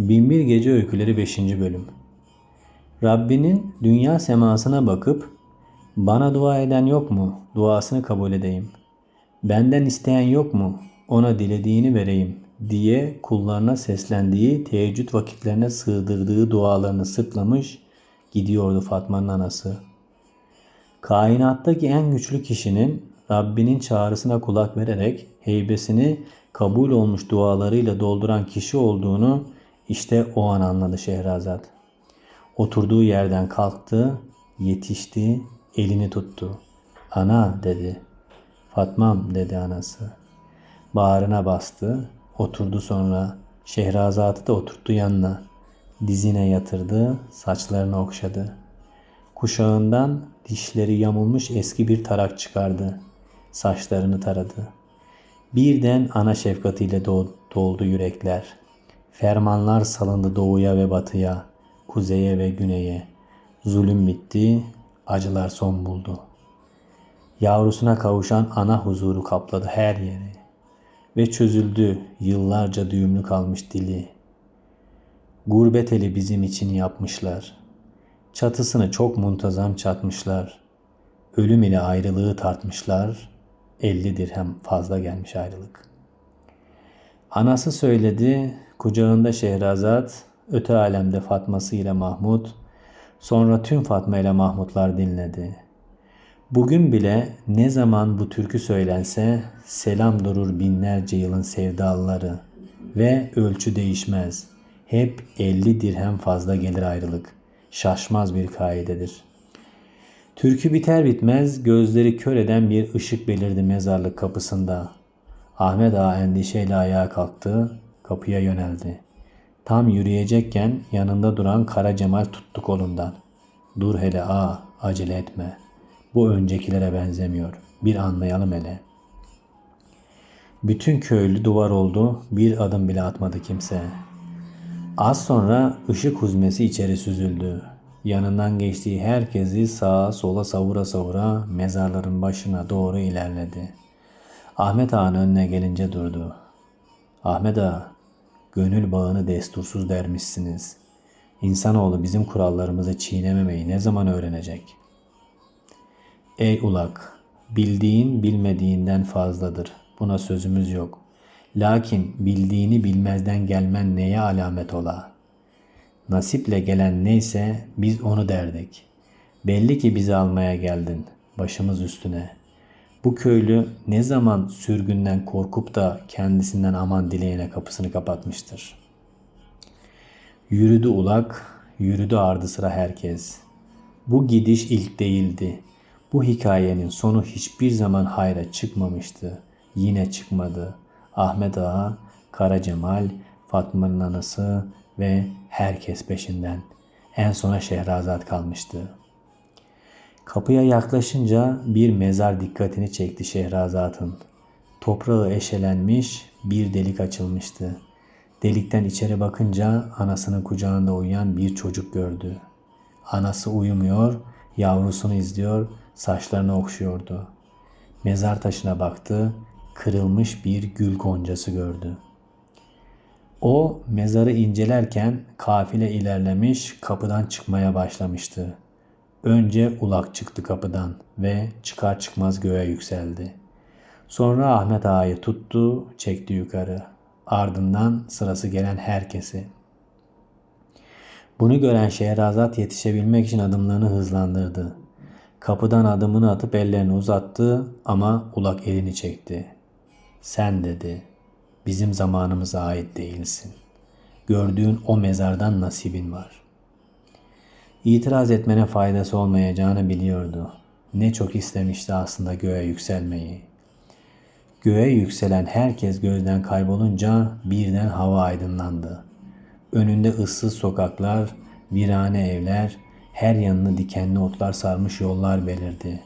Binbir Gece Öyküleri 5. Bölüm Rabbinin dünya semasına bakıp bana dua eden yok mu? Duasını kabul edeyim. Benden isteyen yok mu? Ona dilediğini vereyim diye kullarına seslendiği teheccüd vakitlerine sığdırdığı dualarını sırtlamış gidiyordu Fatma'nın anası. Kainattaki en güçlü kişinin Rabbinin çağrısına kulak vererek heybesini kabul olmuş dualarıyla dolduran kişi olduğunu işte o an anladı Şehrazat. Oturduğu yerden kalktı, yetişti, elini tuttu. Ana dedi. Fatmam dedi anası. Bağrına bastı, oturdu sonra. Şehrazat'ı da oturttu yanına. Dizine yatırdı, saçlarını okşadı. Kuşağından dişleri yamulmuş eski bir tarak çıkardı. Saçlarını taradı. Birden ana şefkatiyle do- doldu yürekler. Fermanlar salındı doğuya ve batıya, kuzeye ve güneye. Zulüm bitti, acılar son buldu. Yavrusuna kavuşan ana huzuru kapladı her yeri. Ve çözüldü yıllarca düğümlü kalmış dili. Gurbet eli bizim için yapmışlar. Çatısını çok muntazam çatmışlar. Ölüm ile ayrılığı tartmışlar. 50 dirhem fazla gelmiş ayrılık. Anası söyledi, kucağında Şehrazat, öte alemde Fatması ile Mahmud, sonra tüm Fatma ile Mahmutlar dinledi. Bugün bile ne zaman bu türkü söylense selam durur binlerce yılın sevdalıları ve ölçü değişmez. Hep 50 dirhem fazla gelir ayrılık. Şaşmaz bir kaidedir. Türkü biter bitmez gözleri kör eden bir ışık belirdi mezarlık kapısında. Ahmet Ağa endişeyle ayağa kalktı, kapıya yöneldi. Tam yürüyecekken yanında duran Kara Cemal tuttu kolundan. Dur hele ağa, acele etme. Bu öncekilere benzemiyor. Bir anlayalım hele. Bütün köylü duvar oldu, bir adım bile atmadı kimse. Az sonra ışık huzmesi içeri süzüldü. Yanından geçtiği herkesi sağa sola savura savura mezarların başına doğru ilerledi. Ahmet Ağa'nın önüne gelince durdu. Ahmet Ağa, gönül bağını destursuz dermişsiniz. İnsanoğlu bizim kurallarımızı çiğnememeyi ne zaman öğrenecek? Ey ulak, bildiğin bilmediğinden fazladır. Buna sözümüz yok. Lakin bildiğini bilmezden gelmen neye alamet ola? Nasiple gelen neyse biz onu derdik. Belli ki bizi almaya geldin, başımız üstüne. Bu köylü ne zaman sürgünden korkup da kendisinden aman dileyene kapısını kapatmıştır. Yürüdü ulak, yürüdü ardı sıra herkes. Bu gidiş ilk değildi. Bu hikayenin sonu hiçbir zaman hayra çıkmamıştı. Yine çıkmadı. Ahmet Ağa, Kara Cemal, Fatma'nın anası ve herkes peşinden. En sona Şehrazat kalmıştı. Kapıya yaklaşınca bir mezar dikkatini çekti Şehrazat'ın. Toprağı eşelenmiş, bir delik açılmıştı. Delikten içeri bakınca anasının kucağında uyuyan bir çocuk gördü. Anası uyumuyor, yavrusunu izliyor, saçlarını okşuyordu. Mezar taşına baktı, kırılmış bir gül goncası gördü. O mezarı incelerken kafile ilerlemiş, kapıdan çıkmaya başlamıştı. Önce ulak çıktı kapıdan ve çıkar çıkmaz göğe yükseldi. Sonra Ahmet Ağa'yı tuttu, çekti yukarı. Ardından sırası gelen herkesi. Bunu gören Şehrazat yetişebilmek için adımlarını hızlandırdı. Kapıdan adımını atıp ellerini uzattı ama ulak elini çekti. Sen dedi, bizim zamanımıza ait değilsin. Gördüğün o mezardan nasibin var. İtiraz etmene faydası olmayacağını biliyordu. Ne çok istemişti aslında göğe yükselmeyi. Göğe yükselen herkes gözden kaybolunca birden hava aydınlandı. Önünde ıssız sokaklar, virane evler, her yanını dikenli otlar sarmış yollar belirdi.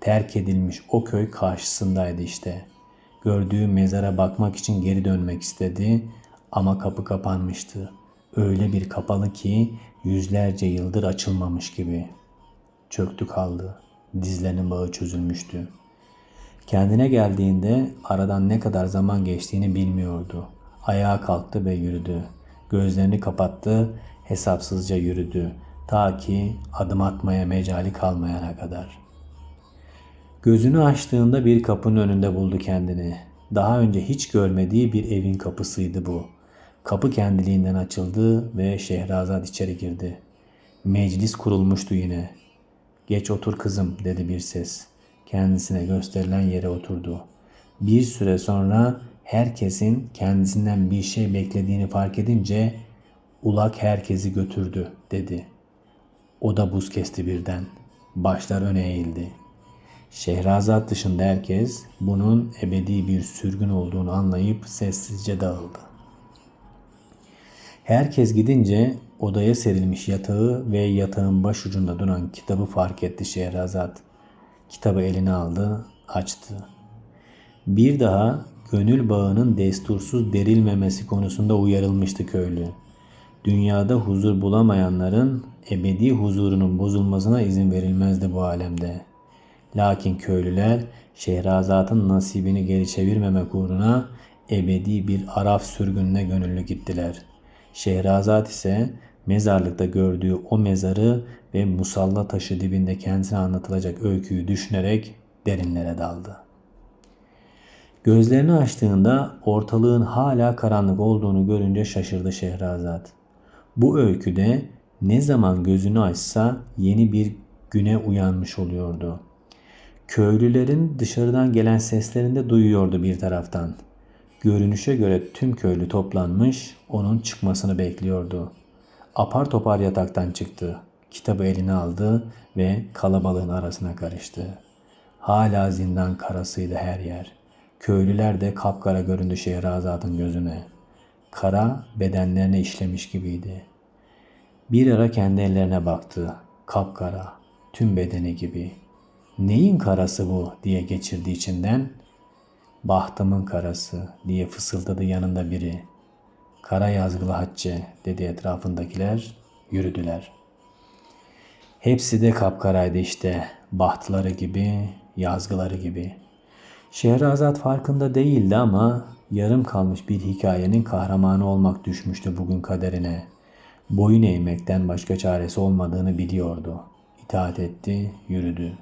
Terk edilmiş o köy karşısındaydı işte. Gördüğü mezara bakmak için geri dönmek istedi ama kapı kapanmıştı. Öyle bir kapalı ki yüzlerce yıldır açılmamış gibi. Çöktü kaldı. Dizlerinin bağı çözülmüştü. Kendine geldiğinde aradan ne kadar zaman geçtiğini bilmiyordu. Ayağa kalktı ve yürüdü. Gözlerini kapattı, hesapsızca yürüdü. Ta ki adım atmaya mecali kalmayana kadar. Gözünü açtığında bir kapının önünde buldu kendini. Daha önce hiç görmediği bir evin kapısıydı bu. Kapı kendiliğinden açıldı ve Şehrazat içeri girdi. Meclis kurulmuştu yine. Geç otur kızım dedi bir ses. Kendisine gösterilen yere oturdu. Bir süre sonra herkesin kendisinden bir şey beklediğini fark edince ulak herkesi götürdü dedi. O da buz kesti birden. Başlar öne eğildi. Şehrazat dışında herkes bunun ebedi bir sürgün olduğunu anlayıp sessizce dağıldı. Herkes gidince odaya serilmiş yatağı ve yatağın başucunda duran kitabı fark etti Şehrazat. Kitabı eline aldı, açtı. Bir daha gönül bağının destursuz derilmemesi konusunda uyarılmıştı köylü. Dünyada huzur bulamayanların ebedi huzurunun bozulmasına izin verilmezdi bu alemde. Lakin köylüler Şehrazat'ın nasibini geri çevirmemek uğruna ebedi bir Araf sürgününe gönüllü gittiler. Şehrazat ise mezarlıkta gördüğü o mezarı ve musalla taşı dibinde kendisine anlatılacak öyküyü düşünerek derinlere daldı. Gözlerini açtığında ortalığın hala karanlık olduğunu görünce şaşırdı Şehrazat. Bu öyküde ne zaman gözünü açsa yeni bir güne uyanmış oluyordu. Köylülerin dışarıdan gelen seslerini de duyuyordu bir taraftan. Görünüşe göre tüm köylü toplanmış, onun çıkmasını bekliyordu. Apar topar yataktan çıktı. Kitabı eline aldı ve kalabalığın arasına karıştı. Hala zindan karasıydı her yer. Köylüler de kapkara göründü Şehrazat'ın gözüne. Kara bedenlerine işlemiş gibiydi. Bir ara kendi ellerine baktı. Kapkara, tüm bedeni gibi. Neyin karası bu diye geçirdi içinden. Bahtımın karası diye fısıldadı yanında biri. Kara yazgılı Hacce dedi etrafındakiler. Yürüdüler. Hepsi de kapkaraydı işte. Bahtları gibi, yazgıları gibi. Şehrazat farkında değildi ama yarım kalmış bir hikayenin kahramanı olmak düşmüştü bugün kaderine. Boyun eğmekten başka çaresi olmadığını biliyordu. İtaat etti, yürüdü.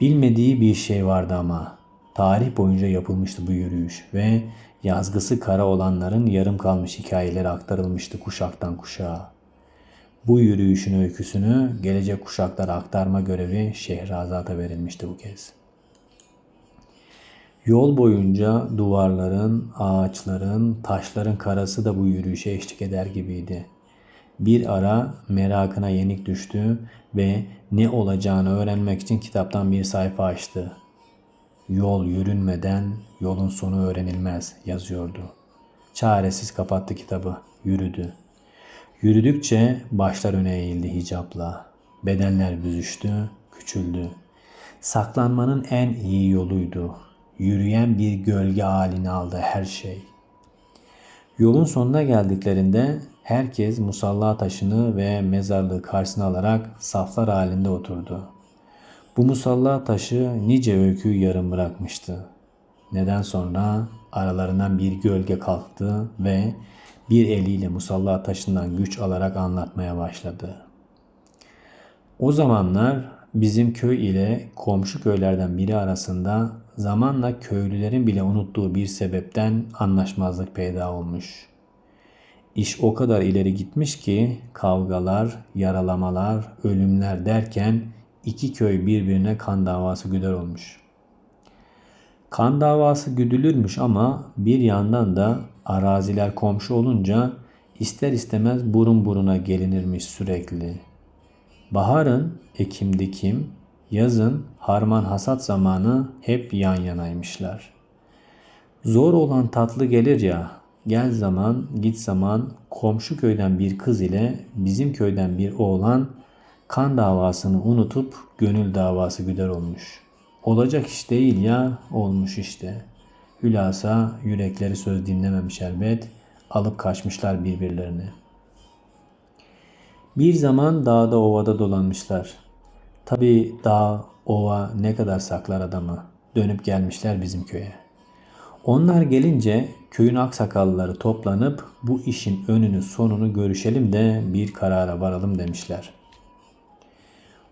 Bilmediği bir şey vardı ama tarih boyunca yapılmıştı bu yürüyüş ve yazgısı kara olanların yarım kalmış hikayeleri aktarılmıştı kuşaktan kuşağa. Bu yürüyüşün öyküsünü gelecek kuşaklara aktarma görevi Şehrazat'a verilmişti bu kez. Yol boyunca duvarların, ağaçların, taşların karası da bu yürüyüşe eşlik eder gibiydi. Bir ara merakına yenik düştü ve ne olacağını öğrenmek için kitaptan bir sayfa açtı. Yol yürünmeden yolun sonu öğrenilmez yazıyordu. Çaresiz kapattı kitabı, yürüdü. Yürüdükçe başlar öne eğildi hicapla. Bedenler büzüştü, küçüldü. Saklanmanın en iyi yoluydu. Yürüyen bir gölge halini aldı her şey. Yolun sonuna geldiklerinde herkes musalla taşını ve mezarlığı karşısına alarak saflar halinde oturdu. Bu musalla taşı nice öyküyü yarım bırakmıştı. Neden sonra aralarından bir gölge kalktı ve bir eliyle musalla taşından güç alarak anlatmaya başladı. O zamanlar bizim köy ile komşu köylerden biri arasında zamanla köylülerin bile unuttuğu bir sebepten anlaşmazlık peyda olmuş. İş o kadar ileri gitmiş ki kavgalar, yaralamalar, ölümler derken iki köy birbirine kan davası güder olmuş. Kan davası güdülürmüş ama bir yandan da araziler komşu olunca ister istemez burun buruna gelinirmiş sürekli. Baharın ekim dikim, yazın harman hasat zamanı hep yan yanaymışlar. Zor olan tatlı gelir ya, gel zaman git zaman komşu köyden bir kız ile bizim köyden bir oğlan kan davasını unutup gönül davası güder olmuş. Olacak iş değil ya olmuş işte. Hülasa yürekleri söz dinlememiş elbet alıp kaçmışlar birbirlerini. Bir zaman dağda ovada dolanmışlar. Tabi dağ, ova ne kadar saklar adamı. Dönüp gelmişler bizim köye. Onlar gelince köyün aksakallıları toplanıp bu işin önünü sonunu görüşelim de bir karara varalım demişler.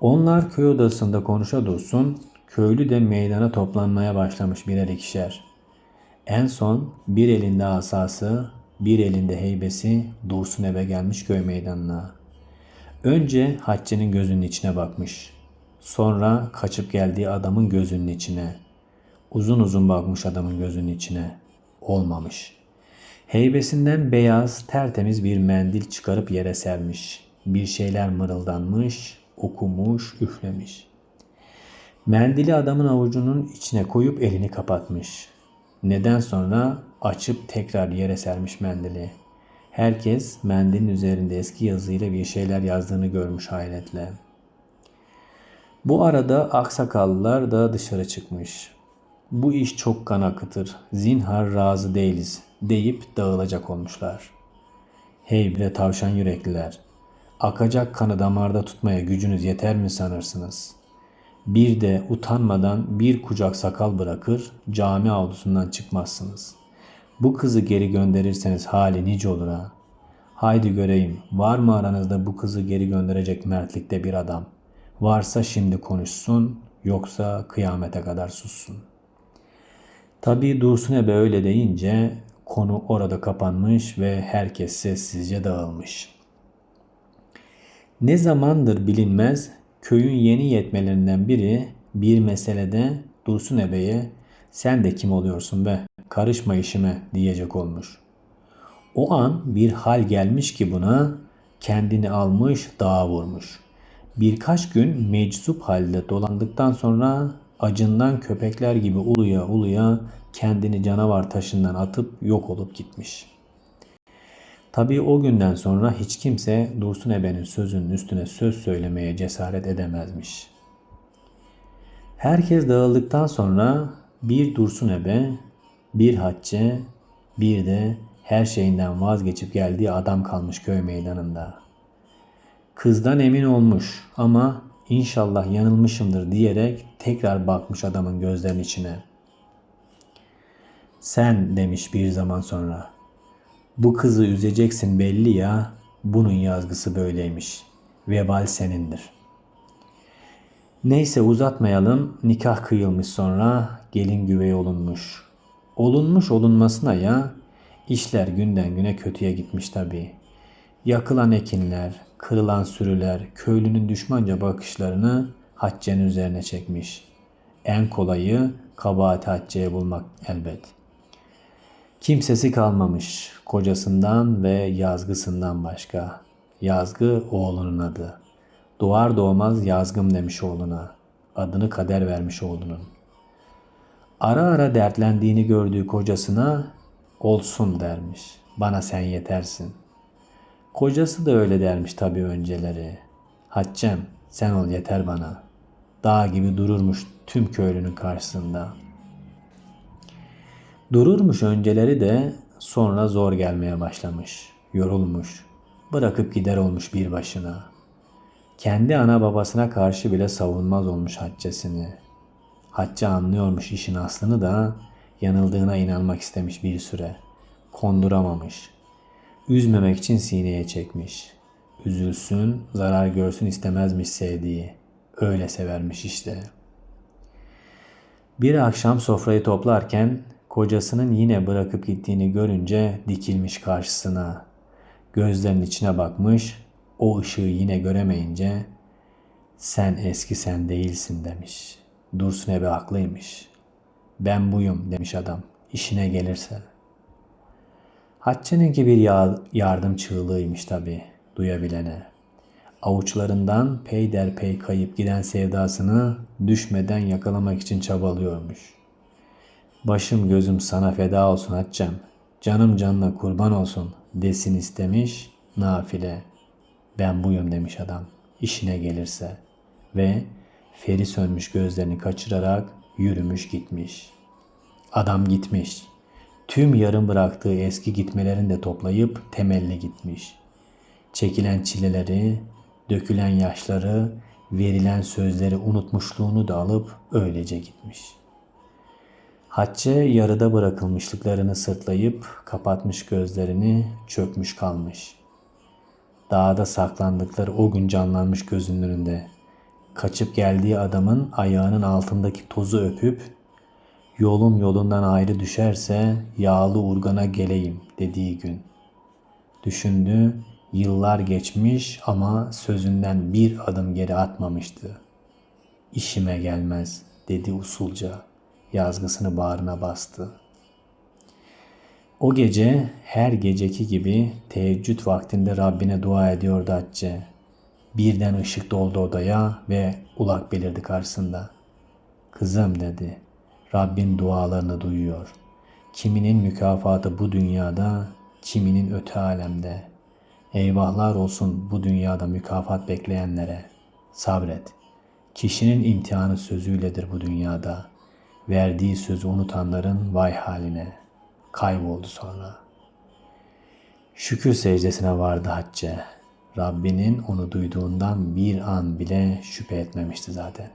Onlar köy odasında konuşa dursun, köylü de meydana toplanmaya başlamış birer ikişer. En son bir elinde asası, bir elinde heybesi Dursun eve gelmiş köy meydanına. Önce Hatice'nin gözünün içine bakmış. Sonra kaçıp geldiği adamın gözünün içine. Uzun uzun bakmış adamın gözünün içine. Olmamış. Heybesinden beyaz, tertemiz bir mendil çıkarıp yere sermiş. Bir şeyler mırıldanmış, okumuş, üflemiş. Mendili adamın avucunun içine koyup elini kapatmış. Neden sonra açıp tekrar yere sermiş mendili. Herkes mendilin üzerinde eski yazıyla bir şeyler yazdığını görmüş hayretle. Bu arada aksakallılar da dışarı çıkmış. Bu iş çok kan akıtır, zinhar razı değiliz deyip dağılacak olmuşlar. Hey bre tavşan yürekliler, akacak kanı damarda tutmaya gücünüz yeter mi sanırsınız? Bir de utanmadan bir kucak sakal bırakır, cami avlusundan çıkmazsınız. Bu kızı geri gönderirseniz hali nice olur ha. Haydi göreyim, var mı aranızda bu kızı geri gönderecek mertlikte bir adam? Varsa şimdi konuşsun, yoksa kıyamete kadar sussun. Tabii Dursun Ebe öyle deyince konu orada kapanmış ve herkes sessizce dağılmış. Ne zamandır bilinmez köyün yeni yetmelerinden biri bir meselede Dursun Ebe'ye sen de kim oluyorsun be karışma işime diyecek olmuş. O an bir hal gelmiş ki buna kendini almış dağa vurmuş. Birkaç gün meczup halde dolandıktan sonra acından köpekler gibi uluya uluya kendini canavar taşından atıp yok olup gitmiş. Tabii o günden sonra hiç kimse Dursun Ebe'nin sözünün üstüne söz söylemeye cesaret edemezmiş. Herkes dağıldıktan sonra bir Dursun Ebe, bir Hatice, bir de her şeyinden vazgeçip geldiği adam kalmış köy meydanında. Kızdan emin olmuş ama inşallah yanılmışımdır diyerek tekrar bakmış adamın gözlerinin içine. Sen demiş bir zaman sonra. Bu kızı üzeceksin belli ya. Bunun yazgısı böyleymiş. Vebal senindir. Neyse uzatmayalım. Nikah kıyılmış sonra gelin güvey olunmuş. Olunmuş olunmasına ya işler günden güne kötüye gitmiş tabii. Yakılan ekinler, kırılan sürüler, köylünün düşmanca bakışlarını Hacce'nin üzerine çekmiş. En kolayı kabahati Hacce'ye bulmak elbet. Kimsesi kalmamış kocasından ve yazgısından başka. Yazgı oğlunun adı. Doğar doğmaz yazgım demiş oğluna. Adını kader vermiş oğlunun. Ara ara dertlendiğini gördüğü kocasına olsun dermiş. Bana sen yetersin. Kocası da öyle dermiş tabii önceleri. Haccem sen ol yeter bana. Dağ gibi dururmuş tüm köylünün karşısında. Dururmuş önceleri de sonra zor gelmeye başlamış. Yorulmuş. Bırakıp gider olmuş bir başına. Kendi ana babasına karşı bile savunmaz olmuş Haccesini. Hacca anlıyormuş işin aslını da yanıldığına inanmak istemiş bir süre. Konduramamış. Üzmemek için sineye çekmiş. Üzülsün, zarar görsün istemezmiş sevdiği. Öyle severmiş işte. Bir akşam sofrayı toplarken kocasının yine bırakıp gittiğini görünce dikilmiş karşısına. Gözlerinin içine bakmış, o ışığı yine göremeyince sen eski sen değilsin demiş. Dursun Ebe haklıymış. Ben buyum demiş adam. İşine gelirse. Hatice'ninki bir yardım çığlığıymış tabi duyabilene. Avuçlarından peyderpey kayıp giden sevdasını düşmeden yakalamak için çabalıyormuş. Başım gözüm sana feda olsun Hatice'm. Canım canına kurban olsun desin istemiş nafile. Ben buyum demiş adam. İşine gelirse. Ve feri sönmüş gözlerini kaçırarak yürümüş gitmiş. Adam gitmiş. Tüm yarım bıraktığı eski gitmelerini de toplayıp temelli gitmiş. Çekilen çileleri, dökülen yaşları, verilen sözleri unutmuşluğunu da alıp öylece gitmiş. Hatice yarıda bırakılmışlıklarını sırtlayıp kapatmış gözlerini çökmüş kalmış. Dağda saklandıkları o gün canlanmış gözünün önünde. Kaçıp geldiği adamın ayağının altındaki tozu öpüp yolum yolundan ayrı düşerse yağlı urgana geleyim dediği gün. Düşündü, yıllar geçmiş ama sözünden bir adım geri atmamıştı. İşime gelmez dedi usulca. Yazgısını bağrına bastı. O gece her geceki gibi teheccüd vaktinde Rabbine dua ediyordu Hatice. Birden ışık doldu odaya ve ulak belirdi karşısında. Kızım dedi. Rabbin dualarını duyuyor. Kiminin mükafatı bu dünyada, kiminin öte alemde. Eyvahlar olsun bu dünyada mükafat bekleyenlere. Sabret. Kişinin imtihanı sözüyledir bu dünyada. Verdiği sözü unutanların vay haline. Kayboldu sonra. Şükür secdesine vardı Hatice. Rabbinin onu duyduğundan bir an bile şüphe etmemişti zaten.